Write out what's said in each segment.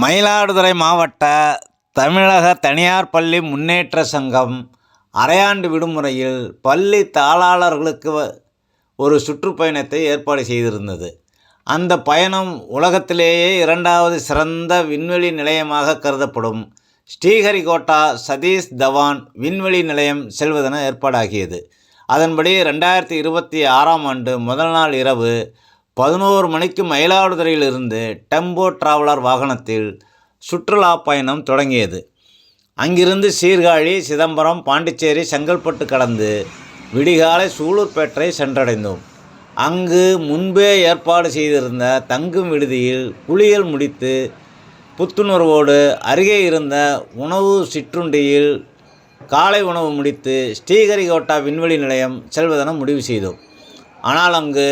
மயிலாடுதுறை மாவட்ட தமிழக தனியார் பள்ளி முன்னேற்ற சங்கம் அரையாண்டு விடுமுறையில் பள்ளி தாளாளர்களுக்கு ஒரு சுற்றுப்பயணத்தை ஏற்பாடு செய்திருந்தது. அந்த பயணம் உலகத்திலேயே இரண்டாவது சிறந்த விண்வெளி நிலையமாக கருதப்படும். ஸ்ரீஹரிகோட்டா சதீஷ் தவான் விண்வெளி நிலையம் செல்வதென ஏற்பாடாகியது. அதன்படி ரெண்டாயிரத்தி இருபத்தி ஆறாம் ஆண்டு முதல் நாள் இரவு பதினோரு மணிக்கு மயிலாடுதுறையிலிருந்து டெம்போ டிராவலர் வாகனத்தில் சுற்றுலா பயணம் தொடங்கியது. அங்கிருந்து சீர்காழி சிதம்பரம் பாண்டிச்சேரி செங்கல்பட்டு கடந்து விடிகாலை சூலூர்பேட்டை சென்றடைந்தோம். அங்கு முன்பே ஏற்பாடு செய்திருந்த தங்கும் விடுதியில் குளியல் முடித்து புத்துணர்வோடு அருகே இருந்த உணவு சிற்றுண்டியில் காலை உணவு முடித்து ஸ்ரீஹரிகோட்டா விண்வெளி நிலையம் செல்வதென முடிவு செய்தோம். ஆனால் அங்கு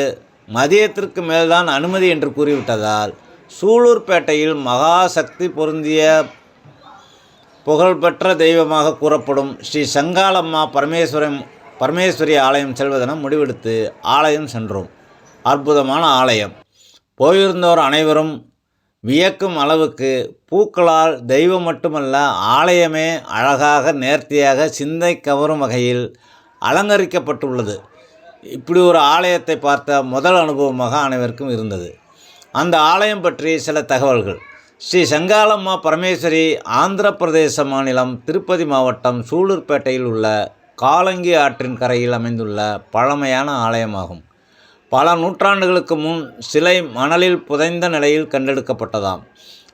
மதியத்திற்கு மேல்தான் அனுமதி என்று கூறிவிட்டதால் சூலூர்பேட்டையில் மகாசக்தி பொருந்திய புகழ்பெற்ற தெய்வமாக கூறப்படும் ஸ்ரீ சங்காளம்மா பரமேஸ்வரம் பரமேஸ்வரி ஆலயம் செல்வதென முடிவெடுத்து ஆலயம் சென்றோம். அற்புதமான ஆலயம். போயிருந்தோர் அனைவரும் வியக்கும் அளவுக்கு பூக்களால் தெய்வம் மட்டுமல்ல ஆலயமே அழகாக நேர்த்தியாக சிந்தை கவரும் வகையில் அலங்கரிக்கப்பட்டுள்ளது. இப்படி ஒரு ஆலயத்தை பார்த்த முதல் அனுபவமாக அனைவருக்கும் இருந்தது. அந்த ஆலயம் பற்றி சில தகவல்கள். ஸ்ரீ செங்காலம்மா பரமேஸ்வரி ஆந்திர பிரதேச மாநிலம் திருப்பதி மாவட்டம் சூலூர்பேட்டையில் உள்ள காலங்கி ஆற்றின் கரையில் அமைந்துள்ள பழமையான ஆலயமாகும். பல நூற்றாண்டுகளுக்கு முன் சிலை மணலில் புதைந்த நிலையில் கண்டெடுக்கப்பட்டதாம்.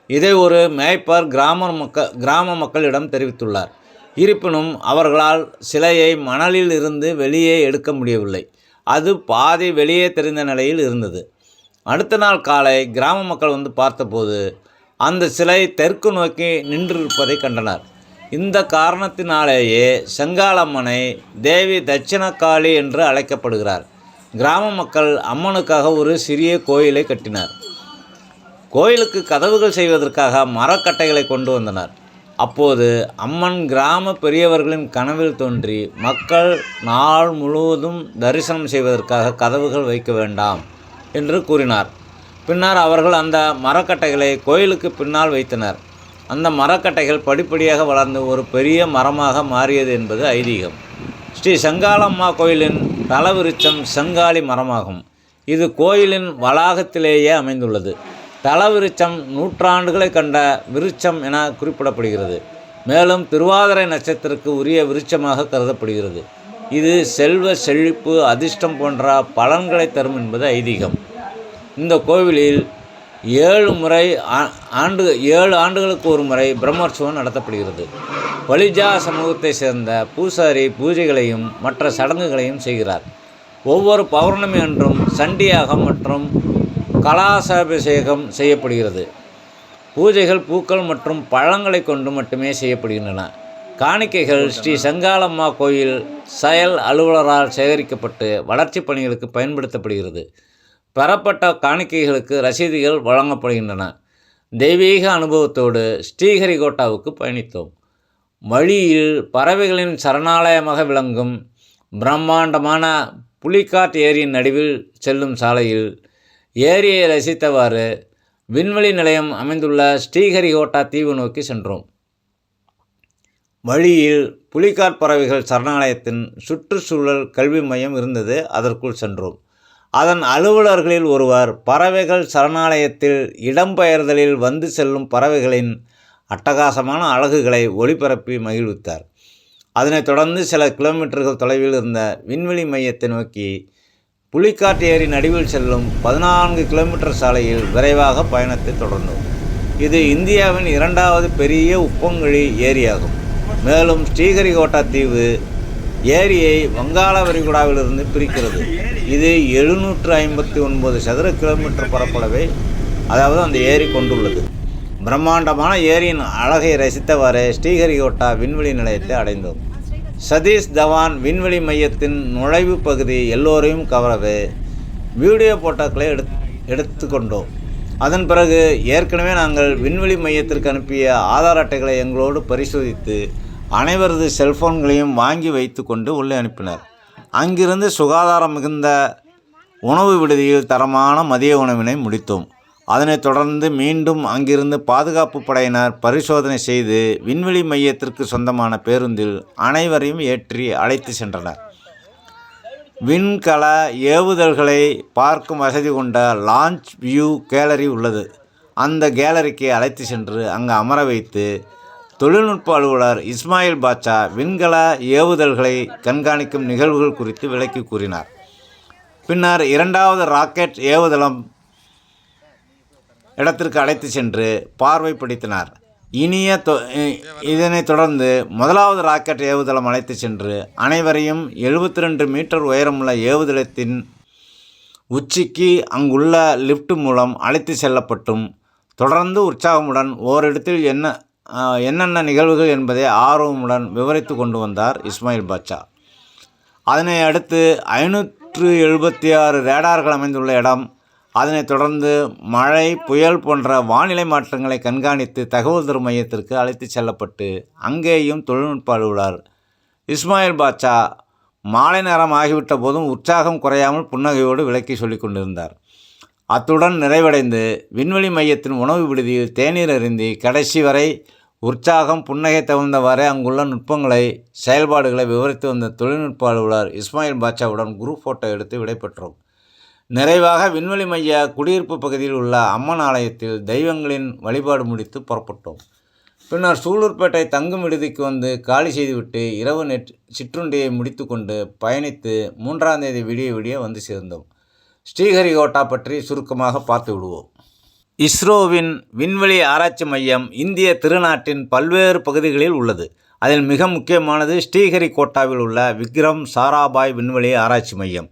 இதை ஒரு மேய்ப்பர் கிராம மக்கள் கிராம மக்களிடம் தெரிவித்துள்ளார். இருப்பினும் அவர்களால் சிலையை மணலில் இருந்து வெளியே எடுக்க முடியவில்லை. அது பாதி வெளியே தெரிந்த நிலையில் இருந்தது. அடுத்த நாள் காலை கிராம மக்கள் வந்து பார்த்தபோது அந்த சிலை தெற்கு நோக்கி நின்றிருப்பதை கண்டனர். இந்த காரணத்தினாலேயே செங்காலம்மனை தேவி தட்சிணக்காளி என்று அழைக்கப்படுகிறார். கிராம மக்கள் அம்மனுக்காக ஒரு சிறிய கோயிலை கட்டினார். கோயிலுக்கு கதவுகள் செய்வதற்காக மரக்கட்டைகளை கொண்டு வந்தனர். அப்போது அம்மன் கிராம பெரியவர்களின் கனவில் தோன்றி மக்கள் நாள் முழுவதும் தரிசனம் செய்வதற்காக கதவுகள் வைக்க வேண்டாம் என்று கூறினார். பின்னர் அவர்கள் அந்த மரக்கட்டைகளை கோயிலுக்கு பின்னால் வைத்தனர். அந்த மரக்கட்டைகள் படிப்படியாக வளர்ந்து ஒரு பெரிய மரமாக மாறியது என்பது ஐதீகம். ஸ்ரீ செங்காலம்மா கோயிலின் தலவிருச்சம் செங்காலி மரமாகும். இது கோயிலின் வளாகத்திலேயே அமைந்துள்ளது. தலவிருச்சம் நூற்றாண்டுகளை கண்ட விருட்சம் என குறிப்பிடப்படுகிறது. மேலும் திருவாதிரை நட்சத்திரக்கு உரிய விருட்சமாக கருதப்படுகிறது. இது செல்வ செழிப்பு அதிர்ஷ்டம் போன்ற பலன்களை தரும் என்பது ஐதீகம். இந்த கோவிலில் ஏழு முறை ஆ- ஆண்டு ஏழு ஆண்டுகளுக்கு ஒரு முறை பிரம்மோற்சவம் நடத்தப்படுகிறது. பலிஜா சமூகத்தை சேர்ந்த பூசாரி பூஜைகளையும் மற்ற சடங்குகளையும் செய்கிறார். ஒவ்வொரு பௌர்ணமி அன்றும் சண்டியாகம் மற்றும் கலாசாபிஷேகம் செய்யப்படுகிறது. பூஜைகள் பூக்கள் மற்றும் பழங்களை கொண்டு மட்டுமே செய்யப்படுகின்றன. காணிக்கைகள் ஸ்ரீ செங்காலம்மா கோயில் செயல் அலுவலரால் சேகரிக்கப்பட்டு வளர்ச்சிப் பணிகளுக்கு பயன்படுத்தப்படுகிறது. பெறப்பட்ட காணிக்கைகளுக்கு ரசீதுகள் வழங்கப்படுகின்றன. தெய்வீக அனுபவத்தோடு ஸ்ரீஹரிகோட்டாவுக்கு பயணித்தோம். வழியில் பறவைகளின் சரணாலயமாக விளங்கும் பிரம்மாண்டமான புலிகாட் ஏரியின் நடுவில் செல்லும் சாலையில் ஏரியை ரசித்தவாறு விண்வெளி நிலையம் அமைந்துள்ள ஸ்ரீஹரிகோட்டா தீவு நோக்கி சென்றோம். வழியில் புலிகாட் பறவைகள் சரணாலயத்தின் சுற்றுச்சூழல் கல்வி மையம் இருந்தது. அதற்குள் சென்றோம். அதன் அலுவலர்களில் ஒருவர் பறவைகள் சரணாலயத்தில் இடம்பெயர்தலில் வந்து செல்லும் பறவைகளின் அட்டகாசமான அழகுகளை ஒளிபரப்பி மகிழ்வித்தார். அதனைத் தொடர்ந்து சில கிலோமீட்டர்கள் தொலைவில் இருந்த விண்வெளி மையத்தை நோக்கி புலிக்காட் ஏரி நடுவில் செல்லும் பதினான்கு கிலோமீட்டர் சாலையில் விரைவாக பயணத்தை தொடர்ந்தோம். இது இந்தியாவின் இரண்டாவது பெரிய உப்பங்கழி ஏரியாகும். மேலும் ஸ்ரீஹரிகோட்டா தீவு ஏரியை வங்காள விரிகுடாவிலிருந்து பிரிக்கிறது. இது எழுநூற்று ஐம்பத்தி ஒன்பது சதுர கிலோமீட்டர் பரப்பளவை அதாவது அந்த ஏரி கொண்டுள்ளது. பிரம்மாண்டமான ஏரியின் அழகை ரசித்தவாறு ஸ்ரீஹரிகோட்டா விண்வெளி நிலையத்தை அடைந்தோம். சதீஷ் தவான் விண்வெளி மையத்தின் நுழைவு பகுதி எல்லோரையும் கவரவே வீடியோ போட்டோக்களை எடு எடுத்துக்கொண்டோம். அதன் பிறகு ஏற்கனவே நாங்கள் விண்வெளி மையத்திற்கு அனுப்பிய ஆதார் அட்டைகளை எங்களோடு பரிசோதித்து அனைவரது செல்ஃபோன்களையும் வாங்கி வைத்துக்கொண்டு உள்ளே அனுப்பினர். அங்கிருந்து சுகாதாரம் மிகுந்த உணவு விடுதியில் தரமான மதிய உணவினை முடித்தோம். அதனைத் தொடர்ந்து மீண்டும் அங்கிருந்து பாதுகாப்பு படையினர் பரிசோதனை செய்து விண்வெளி மையத்திற்கு சொந்தமான பேருந்தில் அனைவரையும் ஏற்றி அழைத்து சென்றனர். விண்கல ஏவுதல்களை பார்க்கும் வசதி கொண்ட லான்ச் வியூ கேலரி உள்ளது. அந்த கேலரிக்கு அழைத்து சென்று அங்கு அமர வைத்து தொழில்நுட்ப அலுவலர் இஸ்மாயில் பாட்சா விண்கல ஏவுதல்களை கண்காணிக்கும் நிகழ்வுகள் குறித்து விளக்கி கூறினார். பின்னர் இரண்டாவது ராக்கெட் ஏவுதளம் இடத்திற்கு அழைத்து சென்று பார்வைப்படுத்தினார். இனிய தொ- இதனைத் தொடர்ந்து முதலாவது ராக்கெட் ஏவுதளம் அழைத்து சென்று அனைவரையும் 72 ரெண்டு மீட்டர் உயரமுள்ள ஏவுதளத்தின் உச்சிக்கு அங்குள்ள லிஃப்ட் மூலம் அழைத்து செல்லப்பட்டும். தொடர்ந்து உற்சாகமுடன் ஓரிடத்தில் என்ன என்னென்ன நிகழ்வுகள் என்பதை ஆர்வமுடன் விவரித்து கொண்டு வந்தார் இஸ்மாயில் பாட்சா அதனை அடுத்து ஐநூற்று எழுபத்தி ஆறு ரேடார்கள் அமைந்துள்ள இடம் அதனைத் தொடர்ந்து மழை புயல் போன்ற வானிலை மாற்றங்களை கண்காணித்து தகவல் தரும் மையத்திற்கு அழைத்து செல்லப்பட்டு அங்கேயும் தொழில்நுட்ப அலுவலர் இஸ்மாயில் பாட்சா மாலை நேரம் ஆகிவிட்ட போதும் உற்சாகம் குறையாமல் புன்னகையோடு விளக்கி சொல்லி கொண்டிருந்தார். அத்துடன் நிறைவடைந்து விண்வெளி மையத்தின் உணவு விடுதியில் தேநீர் அருந்தி கடைசி வரை உற்சாகம் புன்னகை தகுந்தவாறே அங்குள்ள நுட்பங்களை செயல்பாடுகளை விவரித்து வந்த தொழில்நுட்ப அலுவலர் இஸ்மாயில் பாட்சாவுடன் குரூப் ஃபோட்டோ எடுத்து விடைபெற்றோம். நிறைவாக விண்வெளி மைய குடியிருப்பு பகுதியில் உள்ள அம்மன் ஆலயத்தில் தெய்வங்களின் வழிபாடு முடித்து புறப்பட்டோம். பின்னர் சூலூர்பேட்டை தங்கும் விடுதிக்கு வந்து காலி செய்துவிட்டு இரவு நெட் சிற்றுண்டியை முடித்துக்கொண்டு பயணித்து மூன்றாம் தேதி விடிய விடிய வந்து சேர்ந்தோம். ஸ்ரீஹரிகோட்டா பற்றி சுருக்கமாக பார்த்து விடுவோம். இஸ்ரோவின் விண்வெளி ஆராய்ச்சி மையம் இந்திய திருநாட்டின் பல்வேறு பகுதிகளில் உள்ளது. அதில் மிக முக்கியமானது ஸ்ரீஹரிகோட்டாவில் உள்ள விக்ரம் சாராபாய் விண்வெளி ஆராய்ச்சி மையம்.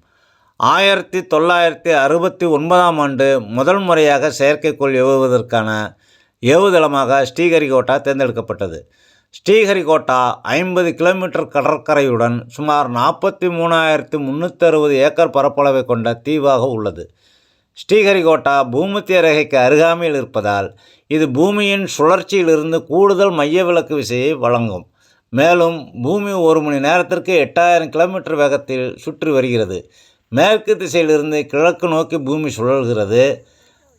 ஆயிரத்தி தொள்ளாயிரத்தி அறுபத்தி ஒன்பதாம் ஆண்டு முதல் முறையாக செயற்கைக்கோள் ஏவுவதற்கான ஏவுதளமாக ஸ்ரீஹரிகோட்டா தேர்ந்தெடுக்கப்பட்டது. ஸ்ரீஹரிகோட்டா ஐம்பது கிலோமீட்டர் கடற்கரையுடன் சுமார் நாற்பத்தி மூணாயிரத்து முந்நூற்றி அறுபது ஏக்கர் பரப்பளவை கொண்ட தீவாக உள்ளது. ஸ்ரீஹரிகோட்டா பூமத்திய ரேகைக்கு அருகாமையில் இருப்பதால் இது பூமியின் சுழற்சியிலிருந்து கூடுதல் மைய விலக்கு விசையை வழங்கும். மேலும் பூமி ஒரு மணி நேரத்திற்கு எட்டாயிரம் கிலோமீட்டர் வேகத்தில் சுற்றி வருகிறது. மேற்கு திசையிலிருந்து கிழக்கு நோக்கி பூமி சுழல்கிறது.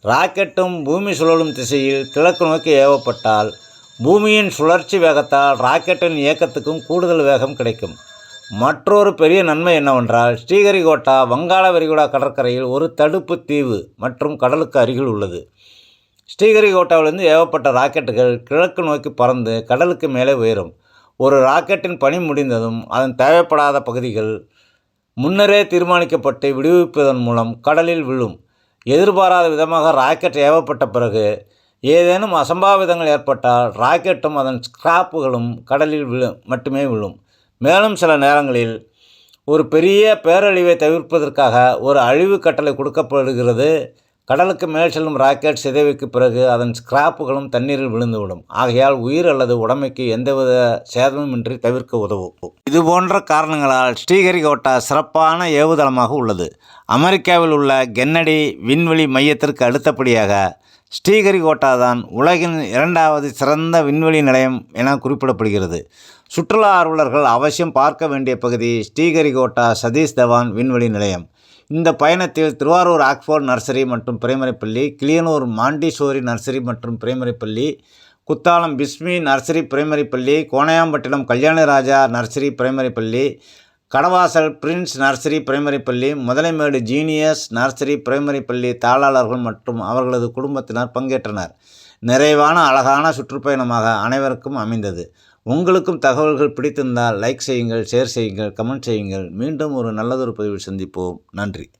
ராக்கெட்டும் பூமி சுழலும் திசையில் கிழக்கு நோக்கி ஏவப்பட்டால் பூமியின் சுழற்சி வேகத்தால் ராக்கெட்டின் இயக்கத்துக்கும் கூடுதல் வேகம் கிடைக்கும். மற்றொரு பெரிய நன்மை என்னவென்றால் ஸ்ரீஹரிகோட்டா வங்காள விரிகுடா கடற்கரையில் ஒரு தடுப்பு தீவு மற்றும் கடலுக்கு அருகில் உள்ளது. ஸ்ரீஹரிகோட்டாவிலிருந்து ஏவப்பட்ட ராக்கெட்டுகள் கிழக்கு நோக்கி பறந்து கடலுக்கு மேலே உயரும். ஒரு ராக்கெட்டின் பணி முடிந்ததும் அதன் தேவைப்படாத பகுதிகள் முன்னரே தீர்மானிக்கப்பட்டு விடுவிப்பதன் மூலம் கடலில் விழும். எதிர்பாராத விதமாக ராக்கெட் ஏவப்பட்ட பிறகு ஏதேனும் அசம்பாவிதங்கள் ஏற்பட்டால் ராக்கெட்டும் அதன் ஸ்கிராப்புகளும் கடலில் விழு மட்டுமே விழும். மேலும் சில நேரங்களில் ஒரு பெரிய பேரழிவை தவிர்ப்பதற்காக ஒரு அழிவு கட்டளை கொடுக்கப்படுகிறது. கடலுக்கு மேல் செல்லும் ராக்கெட் சிதைவுக்கு பிறகு அதன் ஸ்கிராப்புகளும் தண்ணீரில் விழுந்துவிடும். ஆகையால் உயிர் அல்லது உடமைக்கு எந்தவித சேதமுமின்றி தவிர்க்க உதவும். இது போன்ற காரணங்களால் ஸ்ரீஹரிகோட்டா சிறப்பான ஏவுதளமாக உள்ளது. அமெரிக்காவில் உள்ள கென்னடி விண்வெளி மையத்திற்கு அடுத்தபடியாக ஸ்ரீஹரிகோட்டா தான் உலகின் இரண்டாவது சிறந்த விண்வெளி நிலையம் என குறிப்பிடப்படுகிறது. சுற்றுலா ஆர்வலர்கள் அவசியம் பார்க்க வேண்டிய பகுதி ஸ்ரீஹரிகோட்டா சதீஷ் தவான் விண்வெளி நிலையம். இந்த பயணத்தில் திருவாரூர் ஆக்ஸ்போர்ட் நர்சரி மற்றும் பிரைமரி பள்ளி கிளியனூர் மாண்டிசோரி நர்சரி மற்றும் பிரைமரி பள்ளி குத்தாலம் பிஸ்மி நர்சரி பிரைமரி பள்ளி கோணையாம்பட்டினம் கல்யாணராஜா நர்சரி பிரைமரி பள்ளி கடவாசல் பிரின்ஸ் நர்சரி பிரைமரி பள்ளி முதலைமேடு ஜீனியஸ் நர்சரி பிரைமரி பள்ளி தாளாளர்கள் மற்றும் அவர்களது குடும்பத்தினர் பங்கேற்றனர். நிறைவான அழகான சுற்றுப்பயணமாக அனைவருக்கும் அமைந்தது. உங்களுக்கும் தகவல்கள் பிடித்திருந்தால் லைக் செய்யுங்கள் ஷேர் செய்யுங்கள் கமெண்ட் செய்யுங்கள். மீண்டும் ஒரு நல்லதொரு பதிவில் சந்திப்போம். நன்றி.